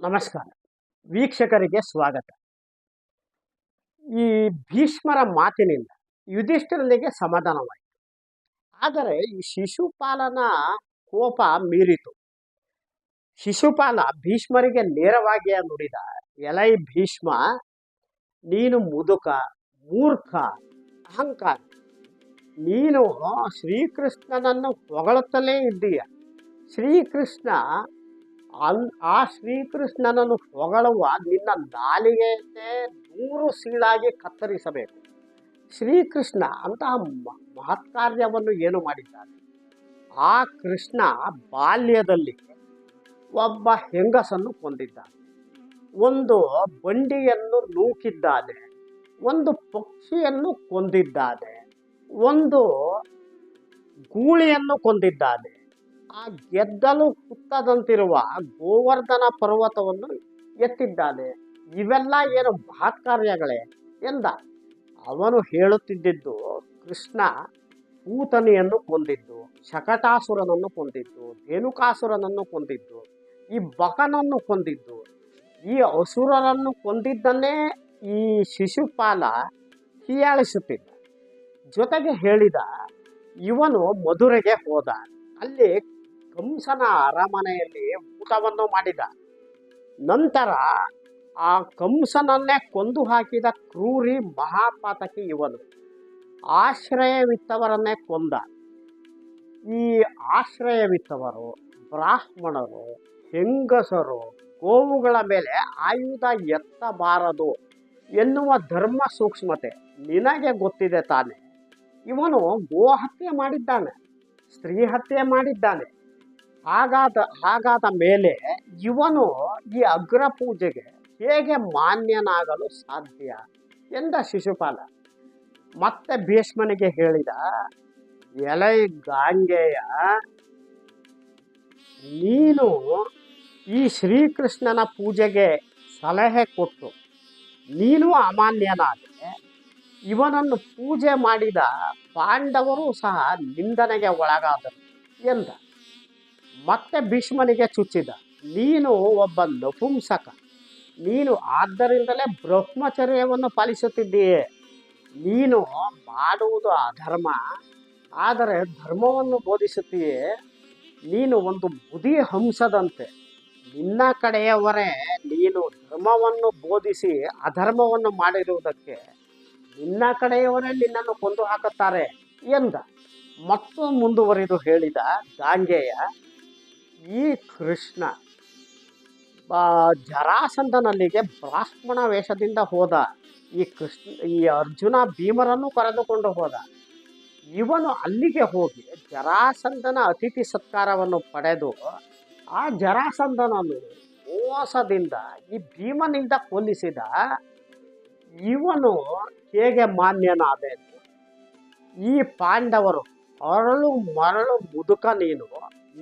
ನಮಸ್ಕಾರ. ವೀಕ್ಷಕರಿಗೆ ಸ್ವಾಗತ. ಈ ಭೀಷ್ಮರ ಮಾತಿನಿಂದ ಯುಧಿಷ್ಠಿರನಿಗೆ ಸಮಾಧಾನವಾಯಿತು. ಆದರೆ ಈ ಶಿಶುಪಾಲನ ಕೋಪ ಮೀರಿತು. ಶಿಶುಪಾಲ ಭೀಷ್ಮರಿಗೆ ನೇರವಾಗಿ ನುಡಿದ, ಎಲೈ ಭೀಷ್ಮ, ನೀನು ಮುದುಕ, ಮೂರ್ಖ, ಅಹಂಕಾರ. ನೀನು ಶ್ರೀಕೃಷ್ಣನನ್ನು ಹೊಗಳುತ್ತಲೇ ಇದ್ದೀಯ. ಶ್ರೀಕೃಷ್ಣ ಅಲ್, ಆ ಶ್ರೀಕೃಷ್ಣನನ್ನು ಹೊಗಳುವ ನಿನ್ನ ನಾಲಿಗೆಯನ್ನೇ ನೂರು ಸೀಳಾಗಿ ಕತ್ತರಿಸಬೇಕು. ಶ್ರೀಕೃಷ್ಣ ಅಂತಹ ಮಹತ್ಕಾರ್ಯವನ್ನು ಮಹತ್ ಏನು ಮಾಡಿದ್ದಾನೆ? ಆ ಕೃಷ್ಣ ಬಾಲ್ಯದಲ್ಲಿ ಒಬ್ಬ ಹೆಂಗಸನ್ನು ಕೊಂದಿದ್ದಾನೆ. ಒಂದು ಬಂಡಿಯನ್ನು ನೂಕಿದ್ದಾನೆ, ಒಂದು ಪಕ್ಷಿಯನ್ನು ಕೊಂದಿದ್ದಾನೆ, ಒಂದು ಗೂಳಿಯನ್ನು ಕೊಂದಿದ್ದಾನೆ. ಆ ಗೆದ್ದಲು ಹುತ್ತದಂತಿರುವ ಗೋವರ್ಧನ ಪರ್ವತವನ್ನು ಎತ್ತಿದ್ದಾನೆ. ಇವೆಲ್ಲ ಏನು ಕಾರ್ಯಗಳೇ ಎಂದ. ಅವನು ಹೇಳುತ್ತಿದ್ದಿದ್ದು, ಕೃಷ್ಣ ಪೂತನಿಯನ್ನು ಕೊಂದಿದ್ದು, ಶಕಟಾಸುರನನ್ನು ಕೊಂದಿದ್ದು, ಧೇನುಕಾಸುರನನ್ನು ಕೊಂದಿದ್ದು, ಈ ಬಕನನ್ನು ಕೊಂದಿದ್ದು, ಈ ಅಸುರರನ್ನು ಕೊಂದಿದ್ದನ್ನೇ ಈ ಶಿಶುಪಾಲ ಹೀಯಾಳಿಸುತ್ತಿದ್ದ. ಜೊತೆಗೆ ಹೇಳಿದ, ಇವನು ಮಧುರೆಗೆ ಹೋದ. ಅಲ್ಲಿ ಕಂಸನ ಅರಮನೆಯಲ್ಲಿ ಊಟವನ್ನು ಮಾಡಿದ. ನಂತರ ಆ ಕಂಸನನ್ನೇ ಕೊಂದು ಹಾಕಿದ ಕ್ರೂರಿ ಮಹಾಪಾತಕಿ ಇವನು. ಆಶ್ರಯವಿತ್ತವರನ್ನೇ ಕೊಂದ. ಈ ಆಶ್ರಯವಿತ್ತವರು ಬ್ರಾಹ್ಮಣರು, ಹೆಂಗಸರು, ಗೋವುಗಳ ಮೇಲೆ ಆಯುಧ ಎತ್ತಬಾರದು ಎನ್ನುವ ಧರ್ಮ ಸೂಕ್ಷ್ಮತೆ ನಿನಗೆ ಗೊತ್ತಿದೆ ತಾನೆ. ಇವನು ಗೋಹತ್ಯೆ ಮಾಡಿದ್ದಾನೆ ಸ್ತ್ರೀ ಹತ್ಯೆ ಮಾಡಿದ್ದಾನೆ. ಹಾಗಾದ ಹಾಗಾದ ಮೇಲೆ ಇವನು ಈ ಅಗ್ರ ಪೂಜೆಗೆ ಹೇಗೆ ಮಾನ್ಯನಾಗಲು ಸಾಧ್ಯ ಎಂದ ಶಿಶುಪಾಲ. ಮತ್ತೆ ಭೀಷ್ಮನಿಗೆ ಹೇಳಿದ, ಎಲೈ ಗಾಂಗೆಯ, ನೀನು ಈ ಶ್ರೀಕೃಷ್ಣನ ಪೂಜೆಗೆ ಸಲಹೆ ಕೊಟ್ಟು ನೀನು ಅಮಾನ್ಯನಾದರೆ ಇವನನ್ನು ಪೂಜೆ ಮಾಡಿದ ಪಾಂಡವರು ಸಹ ನಿಂದನೆಗೆ ಒಳಗಾದರು ಎಂದ. ಮತ್ತೆ ಭೀಷ್ಮನಿಗೆ ಚುಚ್ಚಿದ. ನೀನು ಒಬ್ಬ ನಪುಂಸಕ. ನೀನು ಆದ್ದರಿಂದಲೇ ಬ್ರಹ್ಮಚರ್ಯವನ್ನು ಪಾಲಿಸುತ್ತಿದ್ದೀಯೇ. ನೀನು ಮಾಡುವುದು ಅಧರ್ಮ. ಆದರೆ ಧರ್ಮವನ್ನು ಬೋಧಿಸುತ್ತೀಯೇ. ನೀನು ಒಂದು ಬುದಿ ಹಂಸದಂತೆ. ನಿನ್ನ ಕಡೆಯವರೇ ನೀನು ಧರ್ಮವನ್ನು ಬೋಧಿಸಿ ಅಧರ್ಮವನ್ನು ಮಾಡಿರುವುದಕ್ಕೆ ನಿನ್ನ ಕಡೆಯವರೇ ನಿನ್ನನ್ನು ಕೊಂದು ಹಾಕುತ್ತಾರೆ ಎಂದ. ಮತ್ತು ಮುಂದುವರಿದು ಹೇಳಿದ ಗಾಂಗೆಯ ಈ ಕೃಷ್ಣ ಜರಾಸಂಧನಲ್ಲಿಗೆ ಬ್ರಾಹ್ಮಣ ವೇಷದಿಂದ ಹೋದ. ಈ ಕೃಷ್ಣ, ಈ ಅರ್ಜುನ ಭೀಮರನ್ನು ಕರೆದುಕೊಂಡು ಹೋದ. ಇವನು ಅಲ್ಲಿಗೆ ಹೋಗಿ ಜರಾಸಂಧನ ಅತಿಥಿ ಸತ್ಕಾರವನ್ನು ಪಡೆದು ಆ ಜರಾಸಂಧನನ್ನು ಮೋಸದಿಂದ ಈ ಭೀಮನಿಂದ ಕೊಲ್ಲಿಸಿದ. ಇವನು ಹೇಗೆ ಮಾನ್ಯನಾದ ಈ ಪಾಂಡವರು ಅರಳು ಮರಳು ಮುದುಕ ನೀನು.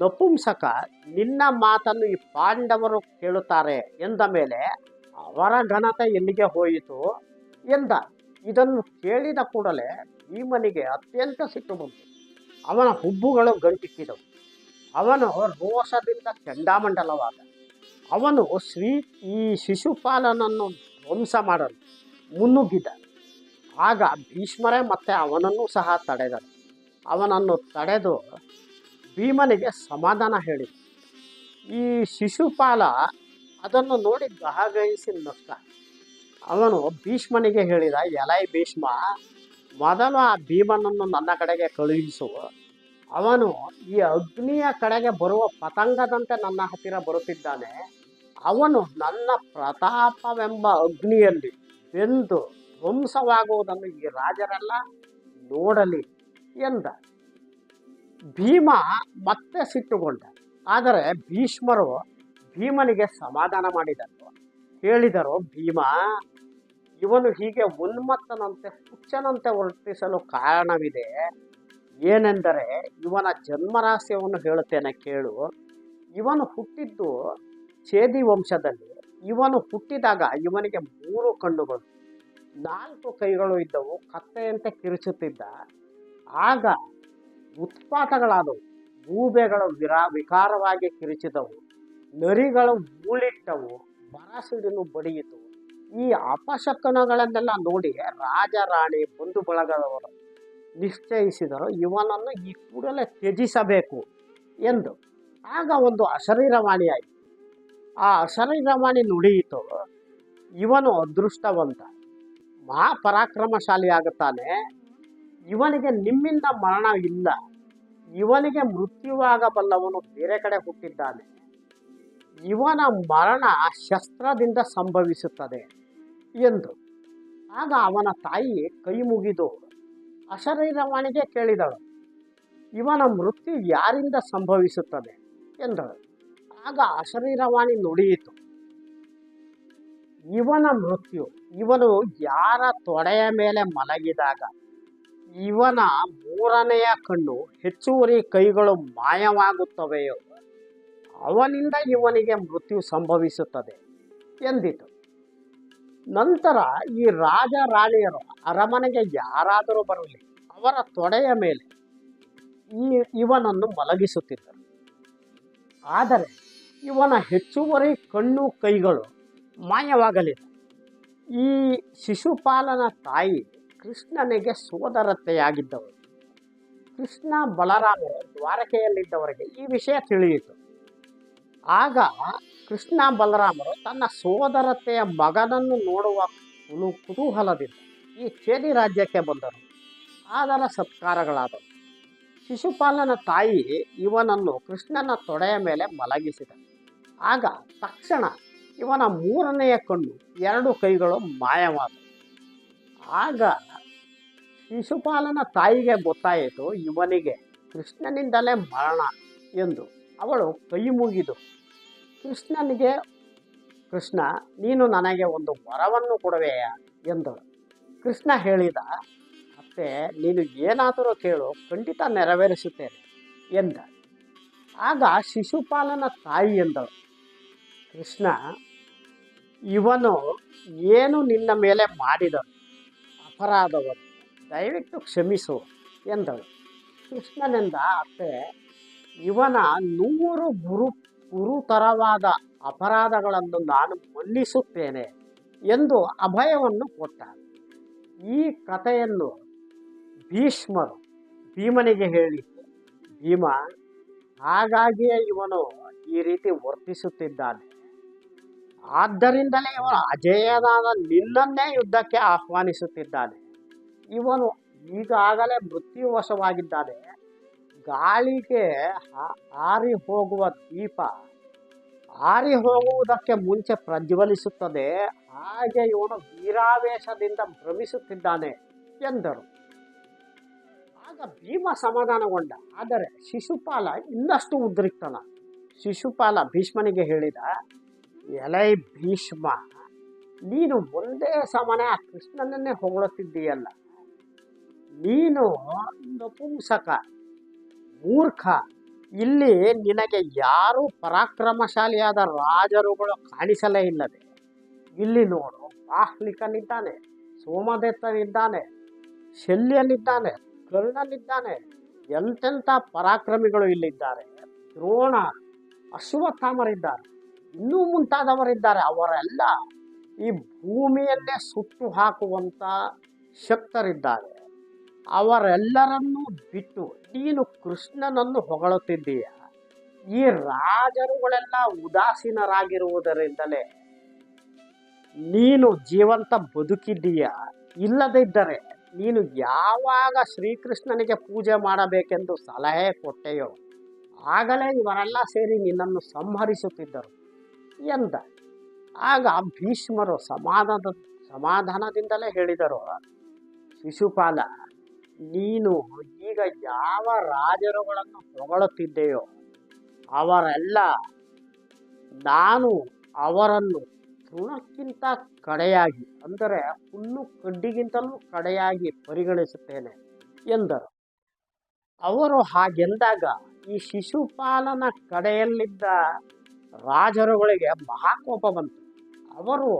ನಪುಂಸಕ, ನಿನ್ನ ಮಾತನ್ನು ಈ ಪಾಂಡವರು ಕೇಳುತ್ತಾರೆ ಎಂದ ಮೇಲೆ ಅವರ ಘನತೆ ಎಲ್ಲಿಗೆ ಹೋಯಿತು ಎಂದ. ಇದನ್ನು ಕೇಳಿದ ಕೂಡಲೇ ಭೀಮನಿಗೆ ಅತ್ಯಂತ ಸಿಟ್ಟು ಬಂತು. ಅವನ ಹುಬ್ಬುಗಳು ಗಂಟಿಕ್ಕಿದವು ಅವನು ರೋಷದಿಂದ ಚಂಡಾಮಂಡಲವಾದ. ಅವನು ಶ್ರೀ, ಈ ಶಿಶುಪಾಲನನ್ನು ಧ್ವಂಸ ಮಾಡಲು ಮುನ್ನುಗ್ಗಿದ. ಆಗ ಭೀಷ್ಮರೇ ಮತ್ತೆ ಅವನನ್ನು ಸಹ ತಡೆದರು ಅವನನ್ನು ತಡೆದು ಭೀಮನಿಗೆ ಸಮಾಧಾನ ಹೇಳಿದ ಈ ಶಿಶುಪಾಲ ಅದನ್ನು ನೋಡಿ ಗಹಗಹಿಸಿ ನಕ್ಕ ಅವನು ಭೀಷ್ಮನಿಗೆ ಹೇಳಿದ, ಎಲೈ ಭೀಷ್ಮ, ಮೊದಲು ಆ ಭೀಮನನ್ನು ನನ್ನ ಕಡೆಗೆ ಕಳುಹಿಸು. ಅವನು ಈ ಅಗ್ನಿಯ ಕಡೆಗೆ ಬರುವ ಪತಂಗದಂತೆ ನನ್ನ ಹತ್ತಿರ ಬರುತ್ತಿದ್ದಾನೆ. ಅವನು ನನ್ನ ಪ್ರತಾಪವೆಂಬ ಅಗ್ನಿಯಲ್ಲಿ ಬೆಂದು ಧ್ವಂಸವಾಗುವುದನ್ನು ಈ ರಾಜರೆಲ್ಲ ನೋಡಲಿ ಎಂದ. ಭೀಮ ಮತ್ತೆ ಸಿಟ್ಟುಗೊಂಡ. ಆದರೆ ಭೀಷ್ಮರು ಭೀಮನಿಗೆ ಸಮಾಧಾನ ಮಾಡಿದರು. ಹೇಳಿದರು, ಭೀಮ, ಇವನು ಹೀಗೆ ಉನ್ಮತ್ತನಂತೆ, ಹುಚ್ಚನಂತೆ ವರ್ತಿಸಲು ಕಾರಣವಿದೆ. ಏನೆಂದರೆ ಇವನ ಜನ್ಮರಹಸ್ಯವನ್ನು ಹೇಳುತ್ತೇನೆ ಕೇಳು. ಇವನು ಹುಟ್ಟಿದ್ದು ಛೇದಿ ವಂಶದಲ್ಲಿ. ಇವನು ಹುಟ್ಟಿದಾಗ ಇವನಿಗೆ ಮೂರು ಕಣ್ಣುಗಳು. ನಾಲ್ಕು ಕೈಗಳು ಇದ್ದವು, ಕತ್ತೆಯಂತೆ ಕಿರುಚುತ್ತಿದ್ದ. ಆಗ ಉತ್ಪಾತಗಳಾದವು ಗೂಬೆಗಳು ವಿರಾ, ವಿಕಾರವಾಗಿ ಕಿರಿಚಿದವು. ನರಿಗಳು ಮೂಳಿಟ್ಟವು. ಬರಸಿಡಿಲು ಬಡಿಯಿತು. ಈ ಅಪಶಕನಗಳನ್ನೆಲ್ಲ ನೋಡಿ ರಾಜ ರಾಣಿ ಬಂಧು ಬಳಗದವರು ನಿಶ್ಚಯಿಸಿದರು, ಇವನನ್ನು ಈ ಕೂಡಲೇ ತ್ಯಜಿಸಬೇಕು ಎಂದು. ಆಗ ಒಂದು ಅಶರೀರವಾಣಿ ಆಯಿತು ಆ ಅಶರೀರವಾಣಿ ನುಡಿಯಿತು, ಇವನು ಅದೃಷ್ಟವಂತ ಮಹಾಪರಾಕ್ರಮಶಾಲಿ ಆಗುತ್ತಾನೆ ಇವನಿಗೆ ನಿಮ್ಮಿಂದ ಮರಣ ಇಲ್ಲ. ಇವನಿಗೆ ಮೃತ್ಯುವಾಗಬಲ್ಲವನು ಬೇರೆ ಕಡೆ ಹುಟ್ಟಿದ್ದಾನೆ. ಇವನ ಮರಣ ಶಸ್ತ್ರದಿಂದ ಸಂಭವಿಸುತ್ತದೆ ಎಂದು. ಆಗ ಅವನ ತಾಯಿ ಕೈ ಮುಗಿದು ಅಶರೀರವಾಣಿಗೆ ಕೇಳಿದಳು. ಇವನ ಮೃತ್ಯು ಯಾರಿಂದ ಸಂಭವಿಸುತ್ತದೆ ಎಂದಳು. ಆಗ ಅಶರೀರವಾಣಿ ನುಡಿಯಿತು. ಇವನ ಮೃತ್ಯು ಇವನು ಯಾರ ತೊಡೆಯ ಮೇಲೆ ಮಲಗಿದಾಗ ಇವನ ಮೂರನೆಯ ಕಣ್ಣು ಹೆಚ್ಚುವರಿ ಕೈಗಳು ಮಾಯವಾಗುತ್ತವೆಯೋ, ಅವನಿಂದ ಇವನಿಗೆ ಮೃತ್ಯು ಸಂಭವಿಸುತ್ತದೆ ಎಂದಿತು. ನಂತರ ಈ ರಾಜ ರಾಣಿಯರು ಅರಮನೆಗೆ ಯಾರಾದರೂ ಬರಲಿ, ಅವರ ತೊಡೆಯ ಮೇಲೆ ಈ ಇವನನ್ನು ಮಲಗಿಸುತ್ತಿದ್ದರು. ಆದರೆ ಇವನ ಹೆಚ್ಚುವರಿ ಕಣ್ಣು ಕೈಗಳು ಮಾಯವಾಗಲಿಲ್ಲ. ಈ ಶಿಶುಪಾಲನ ತಾಯಿ ಕೃಷ್ಣನಿಗೆ ಸೋದರತೆಯಾಗಿದ್ದವರು ಕೃಷ್ಣ ಬಲರಾಮರು ದ್ವಾರಕೆಯಲ್ಲಿದ್ದವರಿಗೆ ಈ ವಿಷಯ ತಿಳಿಯಿತು. ಆಗ ಕೃಷ್ಣ ಬಲರಾಮರು ತನ್ನ ಸೋದರತೆಯ ಮಗನನ್ನು ನೋಡುವ ಕುಲು ಕುತೂಹಲದಿಂದ ಈ ಚೇರಿ ರಾಜ್ಯಕ್ಕೆ ಬಂದರು. ಆದರ ಸತ್ಕಾರಗಳಾದವು. ಶಿಶುಪಾಲನ ತಾಯಿ ಇವನನ್ನು ಕೃಷ್ಣನ ತೊಡೆಯ ಮೇಲೆ ಮಲಗಿಸಿದ. ಆಗ ತಕ್ಷಣ ಇವನ ಮೂರನೆಯ ಕಣ್ಣು ಎರಡು ಕೈಗಳು ಮಾಯವಾದವು. ಆಗ ಶಿಶುಪಾಲನ ತಾಯಿಗೆ ಗೊತ್ತಾಯಿತು, ಇವನಿಗೆ ಕೃಷ್ಣನಿಂದಲೇ ಮರಣ ಎಂದು. ಅವಳು ಕೈ ಮುಗಿದು, ಕೃಷ್ಣನಿಗೆ, ಕೃಷ್ಣ, ನೀನು ನನಗೆ ಒಂದು ವರವನ್ನು ಕೊಡುವೆಯ ಎಂದಳು. ಕೃಷ್ಣ ಹೇಳಿದ, ಅತ್ತೆ, ನೀನು ಏನಾದರೂ ಕೇಳು, ಖಂಡಿತ ನೆರವೇರಿಸುತ್ತೇನೆ ಎಂದ. ಆಗ ಶಿಶುಪಾಲನ ತಾಯಿ ಎಂದಳು, ಕೃಷ್ಣ, ಇವನು ಏನು ನಿನ್ನ ಮೇಲೆ ಮಾಡಿದನು ಅಪರಾಧವನ್ನು ದಯವಿಟ್ಟು ಕ್ಷಮಿಸು ಎಂದಳು. ಕೃಷ್ಣನೆಂದ ಅತ್ತೆ ಇವನ ನೂರು ಗುರು, ಗುರುತರವಾದ ಅಪರಾಧಗಳನ್ನು ನಾನು ಮನ್ನಿಸುತ್ತೇನೆ ಎಂದು ಅಭಯವನ್ನು ಕೊಟ್ಟ ಈ ಕಥೆಯನ್ನು ಭೀಷ್ಮರು ಭೀಮನಿಗೆ ಹೇಳಿದ್ದು, ಭೀಮ, ಹಾಗಾಗಿಯೇ ಇವನು ಈ ರೀತಿ ವರ್ತಿಸುತ್ತಿದ್ದಾನೆ. ಆದ್ದರಿಂದಲೇ ಇವನು ಅಜೇಯನಾದ ನಿನ್ನನ್ನೇ ಯುದ್ಧಕ್ಕೆ ಆಹ್ವಾನಿಸುತ್ತಿದ್ದಾನೆ. ಇವನು ಈಗಾಗಲೇ ಮೃತ್ಯುವಶವಾಗಿದ್ದಾನೆ. ಗಾಳಿಗೆ ಆರಿ ಹೋಗುವ ದೀಪ ಆರಿ ಹೋಗುವುದಕ್ಕೆ ಮುಂಚೆ ಪ್ರಜ್ವಲಿಸುತ್ತದೆ. ಹಾಗೆ ಇವನು ವೀರಾವೇಶದಿಂದ ಭ್ರಮಿಸುತ್ತಿದ್ದಾನೆ ಎಂದರು. ಆಗ ಭೀಮ ಸಮಾಧಾನಗೊಂಡ. ಆದರೆ ಶಿಶುಪಾಲ ಇನ್ನಷ್ಟು ಉದ್ರಿಕ್ತನ. ಶಿಶುಪಾಲ ಭೀಷ್ಮನಿಗೆ ಹೇಳಿದ ಎಲೈ ಭೀಷ್ಮ, ನೀನು ಒಂದೇ ಸಮನೆ ಆ ಕೃಷ್ಣನನ್ನೇ ಹೊಗಳುತ್ತಿದ್ದೀಯಲ್ಲ. ನೀನು ನಪುಂಸಕ ಮೂರ್ಖ. ಇಲ್ಲಿ ನಿನಗೆ ಯಾರು ಪರಾಕ್ರಮಶಾಲಿಯಾದ ರಾಜರುಗಳು ಕಾಣಿಸಲೇ ಇಲ್ಲದೆ. ಇಲ್ಲಿ ನೋಡು ಬಾಹ್ಲಿಕನಿದ್ದಾನೆ ಸೋಮದತ್ತನಿದ್ದಾನೆ, ಶಲ್ಯನಿದ್ದಾನೆ, ಕರ್ಣನಿದ್ದಾನೆ, ಎಂತೆಂಥ ಪರಾಕ್ರಮಿಗಳು ಇಲ್ಲಿದ್ದಾರೆ. ದ್ರೋಣ, ಅಶ್ವತ್ಥಾಮರಿದ್ದಾರೆ. ಇನ್ನೂ ಮುಂತಾದವರಿದ್ದಾರೆ ಅವರೆಲ್ಲ ಈ ಭೂಮಿಯಲ್ಲೇ ಸುಟ್ಟು ಹಾಕುವಂಥ ಶಕ್ತರಿದ್ದಾರೆ. ಅವರೆಲ್ಲರನ್ನೂ ಬಿಟ್ಟು ನೀನು ಕೃಷ್ಣನನ್ನು ಹೊಗಳುತ್ತಿದ್ದೀಯ. ಈ ರಾಜರುಗಳೆಲ್ಲ ಉದಾಸೀನರಾಗಿರುವುದರಿಂದಲೇ ನೀನು ಜೀವಂತ ಬದುಕಿದ್ದೀಯ. ಇಲ್ಲದಿದ್ದರೆ ನೀನು ಯಾವಾಗ ಶ್ರೀಕೃಷ್ಣನಿಗೆ ಪೂಜೆ ಮಾಡಬೇಕೆಂದು ಸಲಹೆ ಕೊಟ್ಟೆಯೋ, ಆಗಲೇ ಇವರೆಲ್ಲ ಸೇರಿ ನಿನ್ನನ್ನು ಸಂಹರಿಸುತ್ತಿದ್ದರು. ಎಂದ. ಆಗ ಭೀಷ್ಮರು ಸಮಾಧಾನ ಸಮಾಧಾನದಿಂದಲೇ ಹೇಳಿದರು ಶಿಶುಪಾಲ, ನೀನು ಈಗ ಯಾವ ರಾಜರುಗಳನ್ನು ಹೊಗಳುತ್ತಿದ್ದೆಯೋ ಅವರೆಲ್ಲ ನಾನು ಅವರನ್ನು ತೃಣಕ್ಕಿಂತ ಕಡೆಯಾಗಿ, ಅಂದರೆ ಹುಲ್ಲು ಕಡ್ಡಿಗಿಂತಲೂ ಕಡೆಯಾಗಿ ಪರಿಗಣಿಸುತ್ತೇನೆ ಎಂದರು. ಅವರು ಹಾಗೆಂದಾಗ ಈ ಶಿಶುಪಾಲನ ಕಡೆಯಲ್ಲಿದ್ದ ರಾಜರುಗಳಿಗೆ ಮಹಾಕೋಪ ಬಂತು. ಅವರು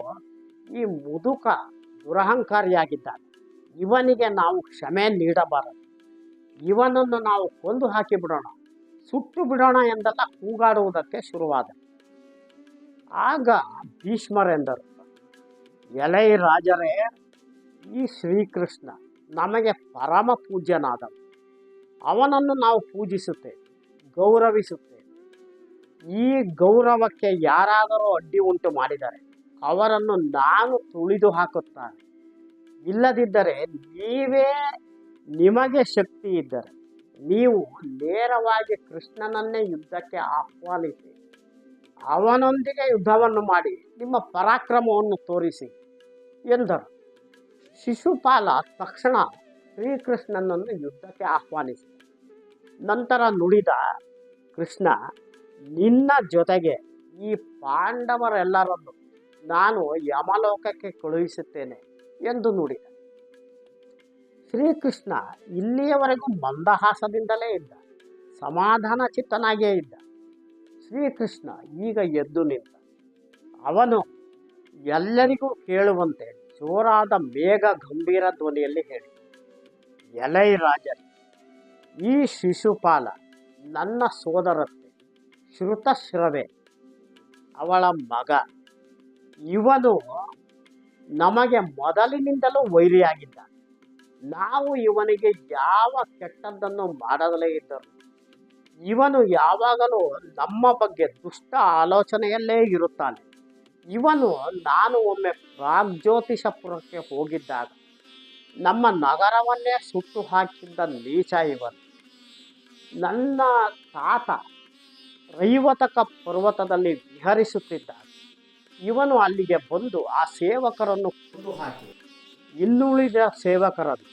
ಈ ಮುದುಕ ದುರಹಂಕಾರಿಯಾಗಿದ್ದಾರೆ ಇವನಿಗೆ ನಾವು ಕ್ಷಮೆ ನೀಡಬಾರದು. ಇವನನ್ನು ನಾವು ಕೊಂದು ಹಾಕಿ ಬಿಡೋಣ ಸುಟ್ಟು ಬಿಡೋಣ ಎಂದೆಲ್ಲ ಕೂಗಾಡುವುದಕ್ಕೆ ಶುರುವಾದ. ಆಗ ಭೀಷ್ಮರೆಂದರು, ಎಲೈ ರಾಜರೇ, ಈ ಶ್ರೀಕೃಷ್ಣ ನಮಗೆ ಪರಮ ಪೂಜ್ಯನಾದವ ಅವನನ್ನು ನಾವು ಪೂಜಿಸುತ್ತೇವೆ, ಗೌರವಿಸುತ್ತೇವೆ. ಈ ಗೌರವಕ್ಕೆ ಯಾರಾದರೂ ಅಡ್ಡಿ ಉಂಟು ಮಾಡಿದರೆ ಅವರನ್ನು ನಾನು ತುಳಿದು ಹಾಕುತ್ತಾನೆ ಇಲ್ಲದಿದ್ದರೆ ನೀವೇ ನಿಮಗೆ ಶಕ್ತಿ ಇದ್ದರೆ ನೀವು ನೇರವಾಗಿ ಕೃಷ್ಣನನ್ನೇ ಯುದ್ಧಕ್ಕೆ ಆಹ್ವಾನಿಸಿ, ಅವನೊಂದಿಗೆ ಯುದ್ಧವನ್ನು ಮಾಡಿ ನಿಮ್ಮ ಪರಾಕ್ರಮವನ್ನು ತೋರಿಸಿ ಎಂದರು. ಶಿಶುಪಾಲ ತಕ್ಷಣ ಶ್ರೀಕೃಷ್ಣನನ್ನು ಯುದ್ಧಕ್ಕೆ ಆಹ್ವಾನಿಸಿದ. ನಂತರ ನುಡಿದ ಕೃಷ್ಣ ನಿನ್ನ ಜೊತೆಗೆ ಈ ಪಾಂಡವರೆಲ್ಲರನ್ನು ನಾನು ಯಮಲೋಕಕ್ಕೆ ಕಳುಹಿಸುತ್ತೇನೆ ಎಂದು ನುಡಿದ ಶ್ರೀಕೃಷ್ಣ ಇಲ್ಲಿಯವರೆಗೂ ಮಂದಹಾಸದಿಂದಲೇ ಇದ್ದ, ಸಮಾಧಾನ ಚಿತ್ತನಾಗಿಯೇ ಇದ್ದ. ಶ್ರೀಕೃಷ್ಣ ಈಗ ಎದ್ದು ನಿಂತ, ಅವನು ಎಲ್ಲರಿಗೂ ಕೇಳುವಂತೆ ಜೋರಾದ ಮೇಘ ಗಂಭೀರ ಧ್ವನಿಯಲ್ಲಿ ಹೇಳಿ ಎಲೈ ರಾಜ ಈ ಶಿಶುಪಾಲ ನನ್ನ ಸೋದರತ್ತೆ. ಶ್ರುತಶ್ರವೆ. ಅವಳ ಮಗ. ಇವನು ನಮಗೆ ಮೊದಲಿನಿಂದಲೂ ವೈರಿಯಾಗಿದ್ದ. ನಾವು ಇವನಿಗೆ ಯಾವ ಕೆಟ್ಟದ್ದನ್ನು ಮಾಡದಲೇ ಇದ್ದರು. ಇವನು ಯಾವಾಗಲೂ ನಮ್ಮ ಬಗ್ಗೆ ದುಷ್ಟ ಆಲೋಚನೆಯಲ್ಲೇ ಇರುತ್ತಾನೆ. ಇವನು ನಾನು ಒಮ್ಮೆ ಪ್ರಾಗ್ಜ್ಯೋತಿಷಪುರಕ್ಕೆ ಹೋಗಿದ್ದಾಗ ನಮ್ಮ ನಗರವನ್ನೇ ಸುಟ್ಟು ಹಾಕಿದ್ದ ನೀಚ ಇವನು. ನನ್ನ ತಾತ ರೈವತಕ ಪರ್ವತದಲ್ಲಿ ವಿಹರಿಸುತ್ತಿದ್ದ ಇವನು ಅಲ್ಲಿಗೆ ಬಂದು ಆ ಸೇವಕರನ್ನು ಕೊಂದು ಹಾಕಿ. ಇನ್ನುಳಿದ ಸೇವಕರನ್ನು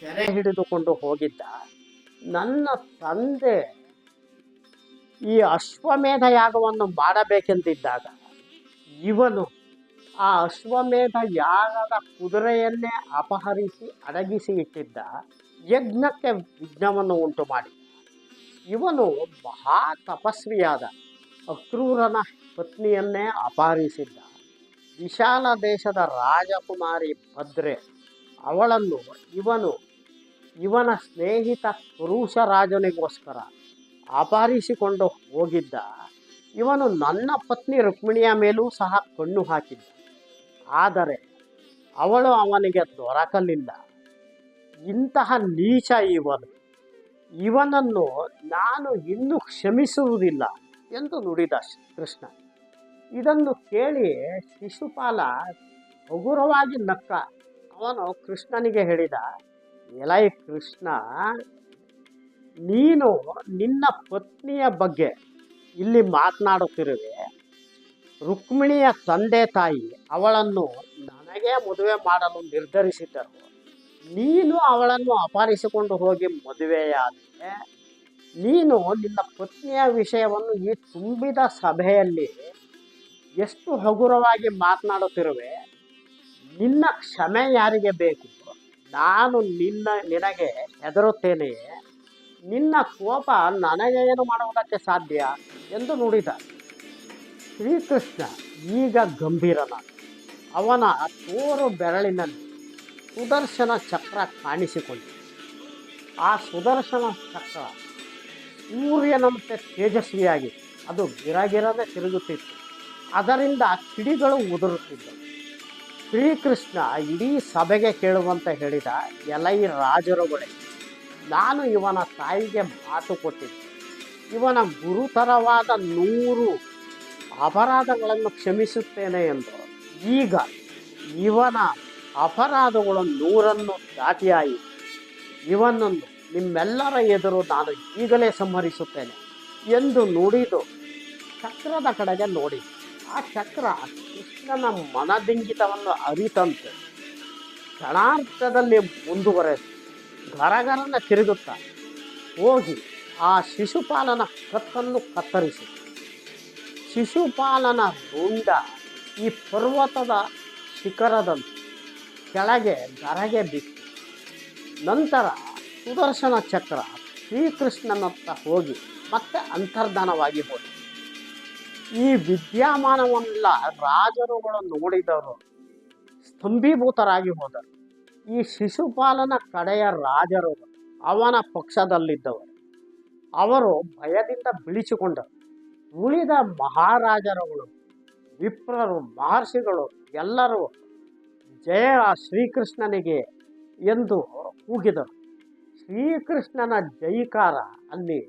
ಸೆರೆ ಹಿಡಿದುಕೊಂಡು ಹೋಗಿದ್ದ. ನನ್ನ ತಂದೆ ಈ ಅಶ್ವಮೇಧ ಯಾಗವನ್ನು ಮಾಡಬೇಕೆಂದಿದ್ದಾಗ ಇವನು ಆ ಅಶ್ವಮೇಧ ಯಾಗದ ಕುದುರೆಯನ್ನೇ ಅಪಹರಿಸಿ ಅಡಗಿಸಿ ಇಟ್ಟಿದ್ದ. ಯಜ್ಞಕ್ಕೆ ವಿಘ್ನವನ್ನು ಉಂಟು ಮಾಡಿ ಇವನು ಮಹಾ ತಪಸ್ವಿಯಾದ. ಅಕ್ರೂರನ ಪತ್ನಿಯನ್ನೇ ಅಪಹರಿಸಿದ್ದ. ವಿಶಾಲ ದೇಶದ ರಾಜಕುಮಾರಿ ಭದ್ರೆ, ಅವಳನ್ನು ಇವನು ಇವನ ಸ್ನೇಹಿತ ಪುರುಷ ರಾಜನಿಗೋಸ್ಕರ ಅಪಹರಿಸಿಕೊಂಡು ಹೋಗಿದ್ದ. ಇವನು ನನ್ನ ಪತ್ನಿ ರುಕ್ಮಿಣಿಯ ಮೇಲೂ ಸಹ ಕಣ್ಣು ಹಾಕಿದ್ದ. ಆದರೆ ಅವಳು ಅವನಿಗೆ ದೊರಕಲಿಲ್ಲ. ಇಂತಹ ನೀಚ ಇವನು. ಇವನನ್ನು ನಾನು ಇನ್ನೂ ಕ್ಷಮಿಸುವುದಿಲ್ಲ ಎಂದು ನುಡಿದ ಕೃಷ್ಣ. ಇದನ್ನು ಕೇಳಿ ಶಿಶುಪಾಲ ಹಗುರವಾಗಿ ನಕ್ಕ. ಅವನು ಕೃಷ್ಣನಿಗೆ ಹೇಳಿದ, ಎಲೈ ಕೃಷ್ಣ, ನೀನು ನಿನ್ನ ಪತ್ನಿಯ ಬಗ್ಗೆ ಇಲ್ಲಿ ಮಾತನಾಡುತ್ತಿರುವೆ. ರುಕ್ಮಿಣಿಯ ತಂದೆ ತಾಯಿ ಅವಳನ್ನು ನನಗೆ ಮದುವೆ ಮಾಡಲು ನಿರ್ಧರಿಸಿದ್ದರು. ನೀನು ಅವಳನ್ನು ಅಪಹರಿಸಿಕೊಂಡು ಹೋಗಿ ಮದುವೆಯಾದರೆ ನೀನು ನಿನ್ನ ಪತ್ನಿಯ ವಿಷಯವನ್ನು ಈ ತುಂಬಿದ ಸಭೆಯಲ್ಲಿ ಎಷ್ಟು ಹಗುರವಾಗಿ ಮಾತನಾಡುತ್ತಿರುವೆ, ನಿನ್ನ ಕ್ಷಮೆ ಯಾರಿಗೆ ಬೇಕು? ನಾನು ನಿನ್ನ, ನಿನಗೆ ಹೆದರುತ್ತೇನೆಯೇ? ನಿನ್ನ ಕೋಪ ನನಗೆ ಏನು ಮಾಡುವುದಕ್ಕೆ ಸಾಧ್ಯ ಎಂದು ನುಡಿದ ಶ್ರೀಕೃಷ್ಣ ಈಗ ಗಂಭೀರನ ಅವನ ತೋರು ಬೆರಳಿನಲ್ಲಿ ಸುದರ್ಶನ ಚಕ್ರ ಕಾಣಿಸಿಕೊಂಡಿತು ಆ ಸುದರ್ಶನ ಚಕ್ರ ಸೂರ್ಯನಂತೆ ತೇಜಸ್ವಿಯಾಗಿ, ಅದು ಗಿರಗಿರದೆ ತಿರುಗುತ್ತಿತ್ತು. ಅದರಿಂದ ಕಿಡಿಗಳು ಉದುರುತ್ತಿದ್ದವು. ಶ್ರೀಕೃಷ್ಣ ಇಡೀ ಸಭೆಗೆ ಕೇಳುವಂತೆ ಹೇಳಿದ ಎಲೈ ರಾಜರುಗಳೇ ನಾನು ಇವನ ತಾಯಿಗೆ ಮಾತು ಕೊಟ್ಟಿದ್ದೆ. ಇವನ ಗುರುತರವಾದ ನೂರು ಅಪರಾಧಗಳನ್ನು ಕ್ಷಮಿಸುತ್ತೇನೆ ಎಂದು. ಈಗ ಇವನ ಅಪರಾಧಗಳು ನೂರನ್ನು ದಾಟಿಯಾಯಿತು. ಇವನನ್ನು ನಿಮ್ಮೆಲ್ಲರ ಎದುರು ನಾನು ಈಗಲೇ ಸಂಹರಿಸುತ್ತೇನೆ ಎಂದು ನುಡಿದು ಚಕ್ರದ ಕಡೆಗೆ ನೋಡಿ. ಆ ಚಕ್ರ ಕೃಷ್ಣನ ಮನದಿಂಗಿತವನ್ನು ಅರಿತಂತೆ. ಕ್ಷಣಾರ್ಥದಲ್ಲಿ ಮುಂದುವರೆದು ಗರಗರನ ತಿರುಗುತ್ತ ಹೋಗಿ ಆ ಶಿಶುಪಾಲನ ಕತ್ತನ್ನು ಕತ್ತರಿಸಿ. ಶಿಶುಪಾಲನ ರುಂಡ ಈ ಪರ್ವತದ ಶಿಖರದಂತೆ ಕೆಳಗೆ ಗರಗೆ ಬಿತ್ತು ನಂತರ ಸುದರ್ಶನ ಚಕ್ರ ಶ್ರೀಕೃಷ್ಣನತ್ತ ಹೋಗಿ ಮತ್ತೆ ಅಂತರ್ಧಾನವಾಗಿ ಹೋಗಿ ಈ ವಿದ್ಯಮಾನವನ್ನೆಲ್ಲ ರಾಜರುಗಳು ನೋಡಿದವರು ಸ್ತಂಭೀಭೂತರಾಗಿ ಹೋದರು. ಈ ಶಿಶುಪಾಲನ ಕಡೆಯ ರಾಜರು ಅವನ ಪಕ್ಷದಲ್ಲಿದ್ದವರು. ಅವರು ಭಯದಿಂದ ಬಿಳಿಸಿಕೊಂಡರು. ಉಳಿದ ಮಹಾರಾಜರುಗಳು, ವಿಪ್ರರು, ಮಹರ್ಷಿಗಳು ಎಲ್ಲರೂ ಜಯ ಶ್ರೀಕೃಷ್ಣನಿಗೆ ಎಂದು ಕೂಗಿದರು. ಶ್ರೀಕೃಷ್ಣನ ಜೈಕಾರ ಅಲ್ಲಿ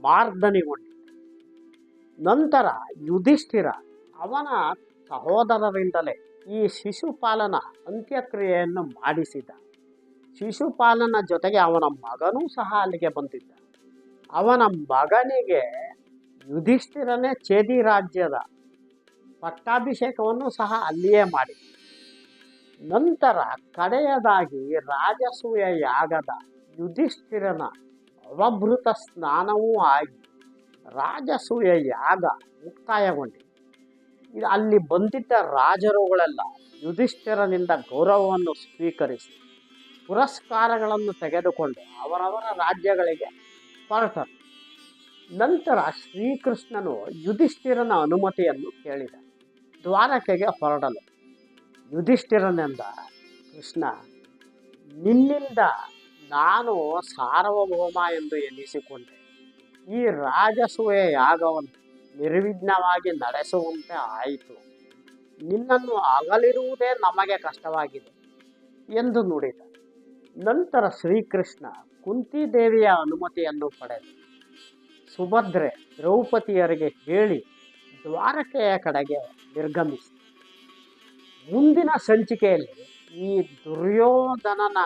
ಮಾರ್ದನಿಗೊಂಡಿತು. ನಂತರ ಯುಧಿಷ್ಠಿರ ಅವನ ಸಹೋದರರಿಂದಲೇ ಈ ಶಿಶುಪಾಲನ ಅಂತ್ಯಕ್ರಿಯೆಯನ್ನು ಮಾಡಿಸಿದ. ಶಿಶುಪಾಲನ ಜೊತೆಗೆ ಅವನ ಮಗನೂ ಸಹ ಅಲ್ಲಿಗೆ ಬಂದಿದ್ದ. ಅವನ ಮಗನಿಗೆ ಯುಧಿಷ್ಠಿರನೇ ಚೇದಿ ರಾಜ್ಯದ ಪಟ್ಟಾಭಿಷೇಕವನ್ನು ಸಹ ಅಲ್ಲಿಯೇ ಮಾಡಿ ನಂತರ ಕಡೆಯದಾಗಿ ರಾಜಸೂಯ ಯಾಗದ ಯುಧಿಷ್ಠಿರನ ಅವಭೃತ ಸ್ನಾನವೂ ಆಗಿ ರಾಜಸೂಯ ಯಾಗ ಮುಕ್ತಾಯಗೊಂಡಿದೆ. ಇದು ಅಲ್ಲಿ ಬಂದಿದ್ದ ರಾಜರುಗಳೆಲ್ಲ ಯುಧಿಷ್ಠಿರನಿಂದ ಗೌರವವನ್ನು ಸ್ವೀಕರಿಸಿ ಪುರಸ್ಕಾರಗಳನ್ನು ತೆಗೆದುಕೊಂಡು ಅವರವರ ರಾಜ್ಯಗಳಿಗೆ ಹೊರಟರು. ನಂತರ ಶ್ರೀಕೃಷ್ಣನು ಯುಧಿಷ್ಠಿರನ ಅನುಮತಿಯನ್ನು ಕೇಳಿದ. ದ್ವಾರಕೆಗೆ ಹೊರಡಲು. ಯುಧಿಷ್ಠಿರನೆಂದ ಕೃಷ್ಣ, ನಿನ್ನಿಂದ ನಾನು ಸಾರ್ವಭೌಮ ಎಂದು ಎನಿಸಿಕೊಂಡೆ. ಈ ರಾಜಸೂಯ ಯಾಗವನ್ನು ನಿರ್ವಿಘ್ನವಾಗಿ ನಡೆಸುವಂತೆ ಆಯಿತು. ನಿನ್ನನ್ನು ಅಗಲಿರುವುದೇ ನಮಗೆ ಕಷ್ಟವಾಗಿದೆ ಎಂದು ನುಡಿದ. ನಂತರ ಶ್ರೀಕೃಷ್ಣ ಕುಂತಿದೇವಿಯ ಅನುಮತಿಯನ್ನು ಪಡೆದು. ಸುಭದ್ರೆ ದ್ರೌಪದಿಯರಿಗೆ ಹೇಳಿ ದ್ವಾರಕೆಯ ಕಡೆಗೆ ನಿರ್ಗಮಿಸಿ ಮುಂದಿನ ಸಂಚಿಕೆಯಲ್ಲಿ ಈ ದುರ್ಯೋಧನನ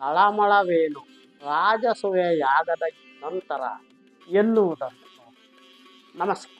ತಳಮಳವೇನು ರಾಜಸುವೆಯಾಗದ ಯಾಗದ ನಂತರ ಎನ್ನುವುದನ್ನು ನಮಸ್ಕಾರ.